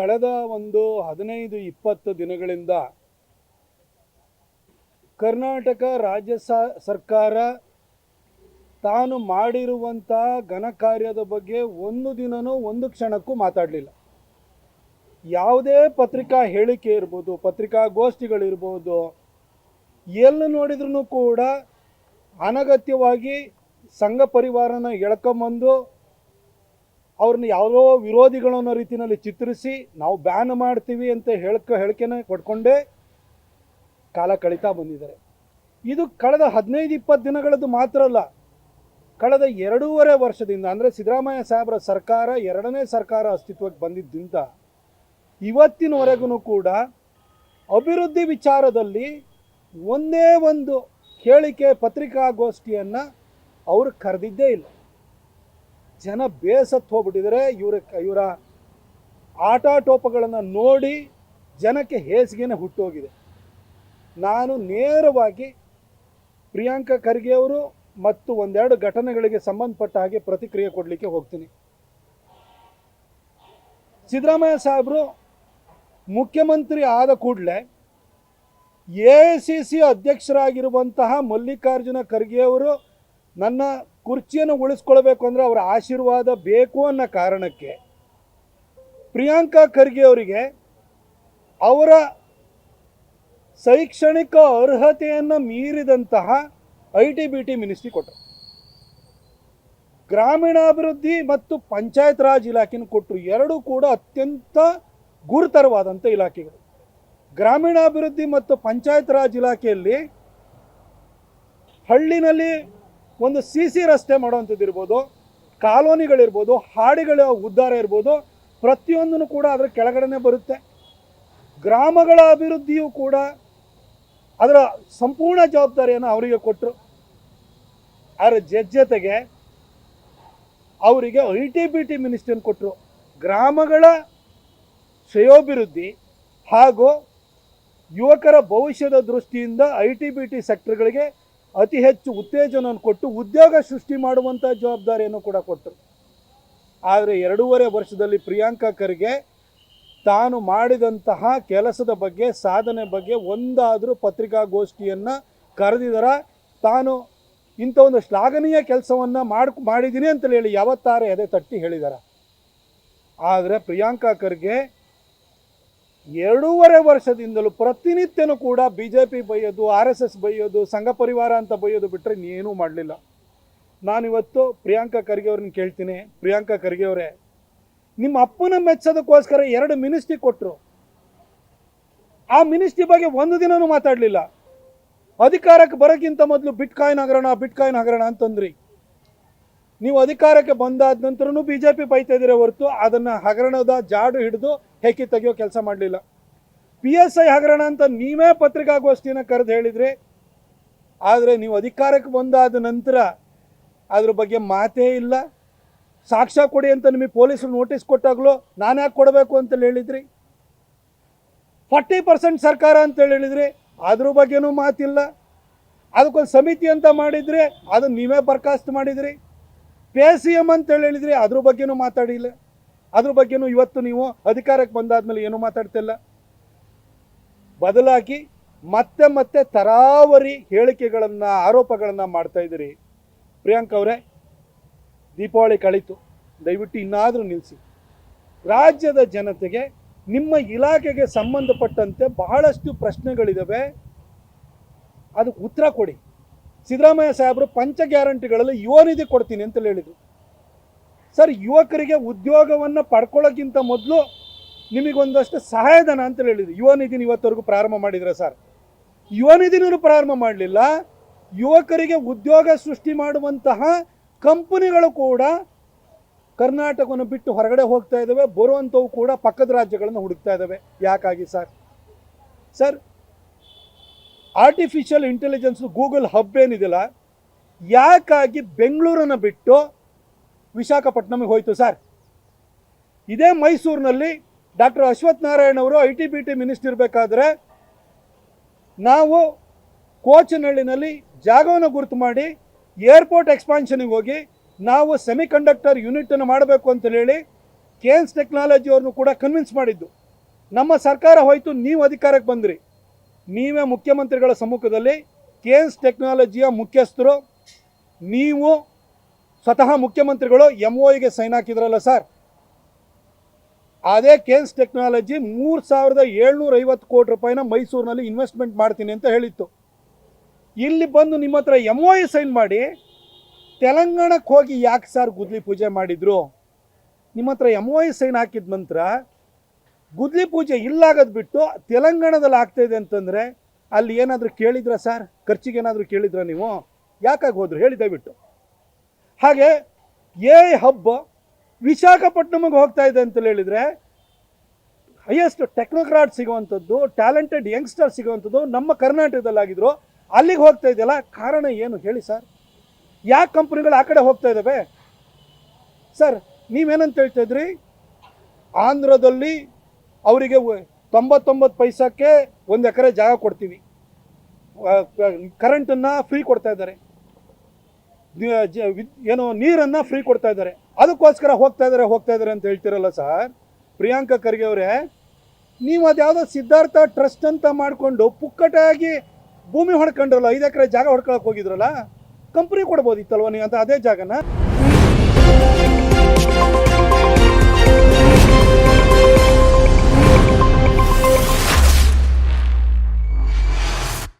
ಕಳೆದ ಒಂದು ಹದಿನೈದು ಇಪ್ಪತ್ತು ದಿನಗಳಿಂದ ಕರ್ನಾಟಕ ರಾಜ್ಯ ಸರ್ಕಾರ ತಾನು ಮಾಡಿರುವಂಥ ಘನ ಕಾರ್ಯದ ಬಗ್ಗೆ ಒಂದು ದಿನನೂ ಒಂದು ಕ್ಷಣಕ್ಕೂ ಮಾತಾಡಲಿಲ್ಲ. ಯಾವುದೇ ಪತ್ರಿಕಾ ಹೇಳಿಕೆ ಇರ್ಬೋದು ಪತ್ರಿಕಾಗೋಷ್ಠಿಗಳಿರ್ಬೋದು ಎಲ್ಲಿ ನೋಡಿದ್ರೂ ಕೂಡ ಅನಗತ್ಯವಾಗಿ ಸಂಘ ಪರಿವಾರನ ಎಳ್ಕೊಂಬಂದು ಅವ್ರನ್ನ ಯಾವುದೋ ವಿರೋಧಿಗಳು ಅನ್ನೋ ರೀತಿಯಲ್ಲಿ ಚಿತ್ರಿಸಿ ನಾವು ಬ್ಯಾನ್ ಮಾಡ್ತೀವಿ ಅಂತ ಹೇಳ್ಕ, ಹೇಳಿಕೆನ ಕೊಟ್ಕೊಂಡೇ ಕಾಲ ಕಳೀತಾ ಬಂದಿದ್ದಾರೆ. ಇದು ಕಳೆದ ಹದಿನೈದು, ಇಪ್ಪತ್ತು ದಿನಗಳದ್ದು ಮಾತ್ರ ಅಲ್ಲ, ಕಳೆದ ಎರಡೂವರೆ ವರ್ಷದಿಂದ, ಅಂದರೆ ಸಿದ್ದರಾಮಯ್ಯ ಸಾಹೇಬರ ಸರ್ಕಾರ, ಎರಡನೇ ಸರ್ಕಾರ ಅಸ್ತಿತ್ವಕ್ಕೆ ಬಂದಿದ್ದಿಂದ, ಇವತ್ತಿನವರೆಗೂ ಕೂಡ ಅಭಿವೃದ್ಧಿ ವಿಚಾರದಲ್ಲಿ ಒಂದೇ ಒಂದು ಹೇಳಿಕೆ ಪತ್ರಿಕಾಗೋಷ್ಠಿಯನ್ನು ಅವರು ಕರೆದಿದ್ದೇ ಇಲ್ಲ. ಜನ ಬೇಸತ್ತು ಹೋಗ್ಬಿಟ್ಟಿದ್ದಾರೆ. ಇವರ ಇವರ ಆಟಾಟೋಪಗಳನ್ನು ನೋಡಿ ಜನಕ್ಕೆ ಹೇಸಿಗೆನೆ ಹುಟ್ಟೋಗಿದೆ. ನಾನು ನೇರವಾಗಿ ಪ್ರಿಯಾಂಕಾ ಖರ್ಗೆ ಅವರು ಮತ್ತು ಒಂದೆರಡು ಘಟನೆಗಳಿಗೆ ಸಂಬಂಧಪಟ್ಟ ಹಾಗೆ ಪ್ರತಿಕ್ರಿಯೆ ಕೊಡಲಿಕ್ಕೆ ಹೋಗ್ತೀನಿ. ಸಿದ್ದರಾಮಯ್ಯ ಸಾಹೇಬರು ಮುಖ್ಯಮಂತ್ರಿ ಆದ ಕೂಡಲೇ ಎ ಸಿ ಸಿ ಅಧ್ಯಕ್ಷರಾಗಿರುವಂತಹ ಮಲ್ಲಿಕಾರ್ಜುನ ಖರ್ಗೆ ಅವರು ನನ್ನ ಕುರ್ಚಿಯನ್ನು ಉಳಿಸ್ಕೊಳ್ಬೇಕು ಅಂದರೆ ಅವರ ಆಶೀರ್ವಾದ ಬೇಕು ಅನ್ನೋ ಕಾರಣಕ್ಕೆ ಪ್ರಿಯಾಂಕಾ ಖರ್ಗೆ ಅವರಿಗೆ ಅವರ ಶೈಕ್ಷಣಿಕ ಅರ್ಹತೆಯನ್ನು ಮೀರಿದಂತಹ I T B T ministry ಕೊಟ್ಟರು. ಗ್ರಾಮೀಣಾಭಿವೃದ್ಧಿ ಮತ್ತು ಪಂಚಾಯತ್ ರಾಜ್ ಇಲಾಖೆನ ಕೊಟ್ಟರು. ಎರಡೂ ಕೂಡ ಅತ್ಯಂತ ಗುರುತರವಾದಂಥ ಇಲಾಖೆಗಳು. ಗ್ರಾಮೀಣಾಭಿವೃದ್ಧಿ ಮತ್ತು ಪಂಚಾಯತ್ ರಾಜ್ ಇಲಾಖೆಯಲ್ಲಿ ಹಳ್ಳಿನಲ್ಲಿ ಒಂದು ಸಿ ಸಿ ರಸ್ತೆ ಮಾಡೋವಂಥದ್ದು ಇರ್ಬೋದು, ಕಾಲೋನಿಗಳಿರ್ಬೋದು, ಹಾಡಿಗಳ ಉದ್ಧಾರ ಇರ್ಬೋದು, ಪ್ರತಿಯೊಂದನ್ನು ಕೂಡ ಅದರ ಕೆಳಗಡೆ ಬರುತ್ತೆ. ಗ್ರಾಮಗಳ ಅಭಿವೃದ್ಧಿಯೂ ಕೂಡ ಅದರ ಸಂಪೂರ್ಣ ಜವಾಬ್ದಾರಿಯನ್ನು ಅವರಿಗೆ ಕೊಟ್ಟರು ಅದರ ಜೊತೆಗೆ ಅವರಿಗೆ ಐ ಟಿ ಬಿ ಟಿ ಮಿನಿಸ್ಟ್ರಿಯನ್ನು ಕೊಟ್ಟರು ಗ್ರಾಮಗಳ ಶ್ರೇಯೋಭಿವೃದ್ಧಿ ಹಾಗೂ ಯುವಕರ ಭವಿಷ್ಯದ ದೃಷ್ಟಿಯಿಂದ ಐ ಟಿ ಬಿ ಟಿ ಸೆಕ್ಟರ್ಗಳಿಗೆ ಅತಿ ಹೆಚ್ಚು ಉತ್ತೇಜನ ಕೊಟ್ಟು ಉದ್ಯೋಗ ಸೃಷ್ಟಿ ಮಾಡುವಂಥ ಜವಾಬ್ದಾರಿಯನ್ನು ಕೂಡ ಕೊಟ್ಟರು. ಆದರೆ ಎರಡೂವರೆ ವರ್ಷದಲ್ಲಿ ಪ್ರಿಯಾಂಕಾ ಖರ್ಗೆ ತಾನು ಮಾಡಿದಂತಹ ಕೆಲಸದ ಬಗ್ಗೆ, ಸಾಧನೆ ಬಗ್ಗೆ ಒಂದಾದರೂ ಪತ್ರಿಕಾಗೋಷ್ಠಿಯನ್ನು ಕರೆದಿದರ, ತಾನು ಇಂಥ ಒಂದು ಶ್ಲಾಘನೀಯ ಕೆಲಸವನ್ನು ಮಾಡಿ ಮಾಡಿದ್ದೀನಿ ಅಂತೇಳಿ ಯಾವತ್ತಾರೆ ಎದೆ ತಟ್ಟಿ ಹೇಳಿದಾರ. ಆದರೆ ಪ್ರಿಯಾಂಕಾ ಖರ್ಗೆ ಎರಡೂವರೆ ವರ್ಷದಿಂದಲೂ ಪ್ರತಿನಿತ್ಯನೂ ಕೂಡ ಬಿ ಜೆ ಪಿ ಬೈಯೋದು, ಆರ್ ಎಸ್ ಎಸ್ ಬೈಯೋದು, ಸಂಘ ಪರಿವಾರ ಅಂತ ಬೈಯೋದು ಬಿಟ್ಟರೆ ಇನ್ನೇನೂ ಮಾಡಲಿಲ್ಲ. ನಾನಿವತ್ತು ಪ್ರಿಯಾಂಕಾ ಖರ್ಗೆ ಅವ್ರನ್ನ ಕೇಳ್ತೀನಿ. ಪ್ರಿಯಾಂಕಾ ಖರ್ಗೆ ಅವರೇ, ನಿಮ್ಮ ಅಪ್ಪನ ಮೆಚ್ಚೋದಕ್ಕೋಸ್ಕರ ಎರಡು ಮಿನಿಸ್ಟ್ರಿ ಕೊಟ್ಟರು ಆ ಮಿನಿಸ್ಟ್ರಿ ಬಗ್ಗೆ ಒಂದು ದಿನನೂ ಮಾತಾಡಲಿಲ್ಲ. ಅಧಿಕಾರಕ್ಕೆ ಬರೋಕ್ಕಿಂತ ಮೊದಲು ಬಿಟ್ಕಾಯಿನ್ ಹಗರಣ ಬಿಟ್ಕಾಯಿನ್ ಹಗರಣ ಅಂತಂದ್ರಿ. ನೀವು ಅಧಿಕಾರಕ್ಕೆ ಬಂದಾದ ನಂತರನೂ ಬಿ ಜೆ ಪಿ ಬೈತಾ ಇದ್ದೀರ ಹೊರತು ಅದನ್ನು ಹಗರಣದ ಜಾಡು ಹಿಡಿದು ಹೆಕ್ಕಿ ತೆಗೆಯೋ ಕೆಲಸ ಮಾಡಲಿಲ್ಲ. ಪಿ ಎಸ್ ಐ ಹಗರಣ ಅಂತ ನೀವೇ ಪತ್ರಿಕಾಗೋಷ್ಠಿನ ಕರೆದು ಹೇಳಿದ್ರಿ, ಆದರೆ ನೀವು ಅಧಿಕಾರಕ್ಕೆ ಬಂದಾದ ನಂತರ ಅದ್ರ ಬಗ್ಗೆ ಮಾತೇ ಇಲ್ಲ. ಸಾಕ್ಷ್ಯ ಕೊಡಿ ಅಂತ ನಿಮಗೆ ಪೊಲೀಸರು ನೋಟಿಸ್ ಕೊಟ್ಟಾಗಲೂ ನಾನು ಯಾಕೆ ಕೊಡಬೇಕು ಅಂತ ಹೇಳಿದ್ರಿ? ಫಾರ್ಟಿ ಪರ್ಸೆಂಟ್ ಸರ್ಕಾರ ಅಂತ ಹೇಳಿದ್ರಿ ಅದ್ರ ಬಗ್ಗೆನೂ ಮಾತಿಲ್ಲ. ಅದಕ್ಕೊಂದು ಸಮಿತಿ ಅಂತ ಮಾಡಿದರೆ ಅದನ್ನು ನೀವೇ ಬರ್ಖಾಸ್ತು ಮಾಡಿದ್ರಿ. ಪೇ ಸಿ ಎಂ ಅಂತೇಳಿ ಹೇಳಿದ್ರಿ ಅದ್ರ ಬಗ್ಗೆನೂ ಮಾತಾಡಿಲ್ಲ. ಅದ್ರ ಬಗ್ಗೆನೂ ಇವತ್ತು ನೀವು ಅಧಿಕಾರಕ್ಕೆ ಬಂದಾದ್ಮೇಲೆ ಏನೂ ಮಾತಾಡ್ತಿಲ್ಲ. ಬದಲಾಗಿ ಮತ್ತೆ ಮತ್ತೆ ತರಾವರಿ ಹೇಳಿಕೆಗಳನ್ನು, ಆರೋಪಗಳನ್ನು ಮಾಡ್ತಾ ಇದ್ದೀರಿ. ಪ್ರಿಯಾಂಕ್ ಅವರೇ, ದೀಪಾವಳಿ ಕಳೀತು. ದಯವಿಟ್ಟು ಇನ್ನಾದರೂ ನಿಲ್ಲಿಸಿ ರಾಜ್ಯದ ಜನತೆಗೆ, ನಿಮ್ಮ ಇಲಾಖೆಗೆ ಸಂಬಂಧಪಟ್ಟಂತೆ ಬಹಳಷ್ಟು ಪ್ರಶ್ನೆಗಳಿದ್ದಾವೆ ಅದಕ್ಕೆ ಉತ್ತರ ಕೊಡಿ. ಸಿದ್ದರಾಮಯ್ಯ ಸಾಹೇಬರು ಪಂಚ ಗ್ಯಾರಂಟಿಗಳಲ್ಲಿ ಯುವ ನಿಧಿ ಕೊಡ್ತೀನಿ ಅಂತ ಹೇಳಿದರು. ಸರ್, ಯುವಕರಿಗೆ ಉದ್ಯೋಗವನ್ನು ಪಡ್ಕೊಳ್ಳೋಕ್ಕಿಂತ ಮೊದಲು ನಿಮಗೊಂದಷ್ಟು ಸಹಾಯಧನ ಅಂತ ಹೇಳಿದ್ರು. ಯುವ ನಿಧಿನ ಇವತ್ತವರೆಗೂ ಪ್ರಾರಂಭ ಮಾಡಿದ್ರೆ ಸರ್? ಯುವ ನಿಧಿನೂ ಪ್ರಾರಂಭ ಮಾಡಲಿಲ್ಲ. ಯುವಕರಿಗೆ ಉದ್ಯೋಗ ಸೃಷ್ಟಿ ಮಾಡುವಂತಹ ಕಂಪನಿಗಳು ಕೂಡ ಕರ್ನಾಟಕವನ್ನು ಬಿಟ್ಟು ಹೊರಗಡೆ ಹೋಗ್ತಾ ಇದ್ದಾವೆ ಬರುವಂಥವು ಕೂಡ ಪಕ್ಕದ ರಾಜ್ಯಗಳನ್ನು ಹುಡುಕ್ತಾ ಇದ್ದಾವೆ ಯಾಕಾಗಿ sir? Sir artificial intelligence Google hub ಏನಿದೆಯಲ್ಲ ಯಾಕಾಗಿ ಬೆಂಗಳೂರನ್ನು ಬಿಟ್ಟು ವಿಶಾಖಪಟ್ಟಣಮಿಗೆ ಹೋಯಿತು ಸರ್? ಇದೇ ಮೈಸೂರಿನಲ್ಲಿ ಡಾಕ್ಟರ್ ಅಶ್ವಥ್ ನಾರಾಯಣ್ ಅವರು I T B T minister ಇರಬೇಕಾದ್ರೆ ನಾವು ಕೋಚನಹಳ್ಳಿನಲ್ಲಿ ಜಾಗವನ್ನು ಗುರುತು ಮಾಡಿ ಏರ್ಪೋರ್ಟ್ ಎಕ್ಸ್ಪಾನ್ಷನಿಗೆ ಹೋಗಿ ನಾವು ಸೆಮಿ ಕಂಡಕ್ಟರ್ ಯೂನಿಟನ್ನು ಮಾಡಬೇಕು ಅಂತ ಹೇಳಿ ಕೆ ಎನ್ಸ್ ಟೆಕ್ನಾಲಜಿ ಅವ್ರನ್ನು ಕೂಡ ಕನ್ವಿನ್ಸ್ ಮಾಡಿದ್ದು. ನಮ್ಮ ಸರ್ಕಾರ ಹೋಯಿತು, ನೀವು ಅಧಿಕಾರಕ್ಕೆ ಬಂದ್ರಿ. ನೀವೇ ಮುಖ್ಯಮಂತ್ರಿಗಳ ಸಮ್ಮುಖದಲ್ಲಿ ಕೇನ್ಸ್ ಟೆಕ್ನಾಲಜಿಯ ಮುಖ್ಯಸ್ಥರು, ನೀವು ಸ್ವತಃ ಮುಖ್ಯಮಂತ್ರಿಗಳು ಎಂ ಒಗೆ ಸೈನ್ ಹಾಕಿದ್ರಲ್ಲ ಸರ್? ಅದೇ ಕೇನ್ಸ್ ಟೆಕ್ನಾಲಜಿ ಮೂರು ಸಾವಿರದ ಏಳ್ನೂರ ಐವತ್ತು ಕೋಟಿ ರೂಪಾಯಿನ ಮೈಸೂರಿನಲ್ಲಿ ಇನ್ವೆಸ್ಟ್ಮೆಂಟ್ ಮಾಡ್ತೀನಿ ಅಂತ ಹೇಳಿತ್ತು. ಇಲ್ಲಿ ಬಂದು ನಿಮ್ಮ ಹತ್ರ ಎಂ ಒ ಸೈನ್ ಮಾಡಿ, ತೆಲಂಗಾಣಕ್ಕೆ ಹೋಗಿ ಯಾಕೆ ಸರ್ ಗುದ್ಲಿ ಪೂಜೆ ಮಾಡಿದ್ರು? ನಿಮ್ಮ ಹತ್ರ ಎಂ ಒ ಸೈನ್ ಹಾಕಿದ ನಂತರ ಗುದ್ಲಿ ಪೂಜೆ ಇಲ್ಲಾಗದ್ ಬಿಟ್ಟು ತೆಲಂಗಾಣದಲ್ಲಿ ಆಗ್ತಾ ಇದೆ ಅಂತಂದರೆ ಅಲ್ಲಿ ಏನಾದರೂ ಕೇಳಿದ್ರಾ ಸರ್? ಖರ್ಚಿಗೆ ಏನಾದರೂ ಕೇಳಿದ್ರಾ ನೀವು? ಯಾಕಾಗಿ ಹೋದ್ರು? ಹೇಳಿ ದಯವಿಟ್ಟು. ಹಾಗೆ ಏ ಹಬ್ಬ ವಿಶಾಖಪಟ್ಟಣಮಿಗೆ ಹೋಗ್ತಾ ಇದೆ ಅಂತ ಹೇಳಿದರೆ ಹೈಯೆಸ್ಟ್ ಟೆಕ್ನೋಕ್ರಾಟ್ ಸಿಗುವಂಥದ್ದು ಟ್ಯಾಲೆಂಟೆಡ್ ಯಂಗ್ಸ್ಟರ್ ಸಿಗುವಂಥದ್ದು ನಮ್ಮ ಕರ್ನಾಟಕದಲ್ಲಾಗಿದ್ರು. ಅಲ್ಲಿಗೆ ಹೋಗ್ತಾ ಇದೆಯಲ್ಲ, ಕಾರಣ ಏನು ಹೇಳಿ ಸರ್? ಯಾಕೆ ಕಂಪ್ನಿಗಳು ಆ ಕಡೆ ಹೋಗ್ತಾ ಇದ್ದಾವೆ ಸರ್, ನೀವೇನಂತ ಹೇಳ್ತಾ ಇದ್ರಿ? ಆಂಧ್ರದಲ್ಲಿ ಅವರಿಗೆ ತೊಂಬತ್ತೊಂಬತ್ತು ಪೈಸಕ್ಕೆ ಒಂದು ಎಕರೆ ಜಾಗ ಕೊಡ್ತೀವಿ. ಕರೆಂಟನ್ನು ಫ್ರೀ ಕೊಡ್ತಾ ಇದ್ದಾರೆ. ಏನು, ನೀರನ್ನು ಫ್ರೀ ಕೊಡ್ತಾ ಇದ್ದಾರೆ. ಅದಕ್ಕೋಸ್ಕರ ಹೋಗ್ತಾ ಇದ್ದಾರೆ ಹೋಗ್ತಾ ಇದ್ದಾರೆ ಅಂತ ಹೇಳ್ತಿರಲ್ಲ ಸರ್ ಪ್ರಿಯಾಂಕ ಖರ್ಗೆ ಅವರೇ, ನೀವು ಅದ್ಯಾವುದೋ ಸಿದ್ಧಾರ್ಥ ಟ್ರಸ್ಟ್ ಅಂತ ಮಾಡಿಕೊಂಡು ಪುಕ್ಕಟಾಗಿ ಭೂಮಿ ಹೊಡ್ಕೊಂಡ್ರಲ್ಲ, ಐದು ಎಕರೆ ಜಾಗ ಹೊಡ್ಕೊಳಕ್ಕೆ ಹೋಗಿದ್ರಲ್ಲ ಕಂಪ್ನಿ ಕೊಡ್ಬೋದಿತ್ತಲ್ವ ನೀವು ಅಂತ ಅದೇ ಜಾಗನ?